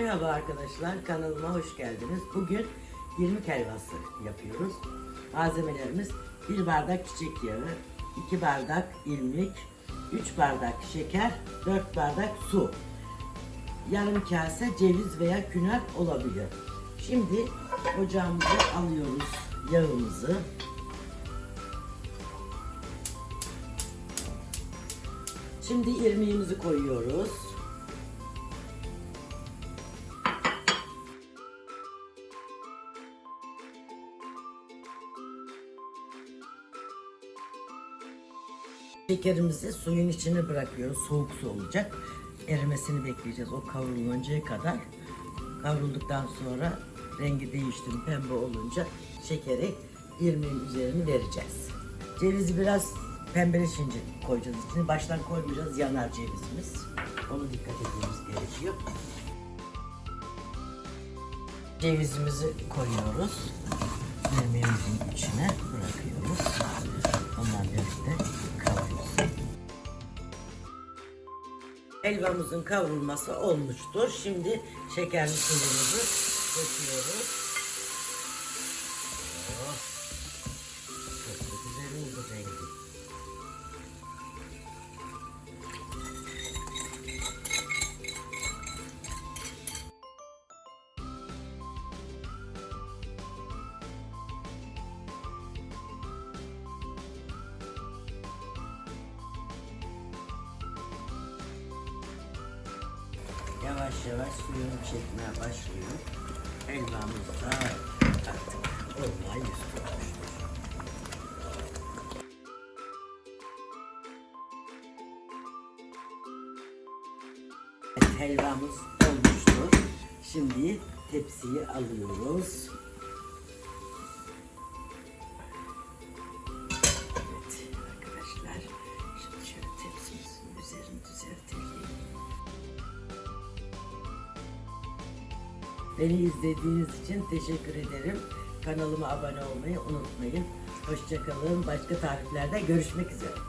Merhaba arkadaşlar, kanalıma hoş geldiniz. Bugün 20 helvası yapıyoruz. Malzemelerimiz 1 bardak çiçek yağı, 2 bardak ilmik, 3 bardak şeker, 4 bardak su. Yarım kase ceviz veya künar olabilir. Şimdi ocağımıza alıyoruz yağımızı. Şimdi irmiğimizi koyuyoruz. Şekerimizi suyun içine bırakıyoruz. Soğuk su olacak. Erimesini bekleyeceğiz. O kavruluncaya kadar. Kavrulduktan sonra rengi değişti, pembe olunca şekeri irmiğin üzerine vereceğiz. Cevizi biraz pembeleşince koyacağız içine. Baştan koymayacağız, yanar cevizimiz. Onu dikkat etmemiz gerekiyor. Cevizimizi koyuyoruz. Irmiğimizin içine bırakıyoruz. Helvamızın kavrulması olmuştur. Şimdi şekerli suyumuzu döküyoruz. Oh, Yavaş yavaş suyunu çekmeye başlıyor. Helvamız da artık. Evet, helvamız olmuştur. Şimdi tepsiyi alıyoruz. Beni izlediğiniz için teşekkür ederim. Kanalıma abone olmayı unutmayın. Hoşçakalın. Başka tariflerde görüşmek üzere.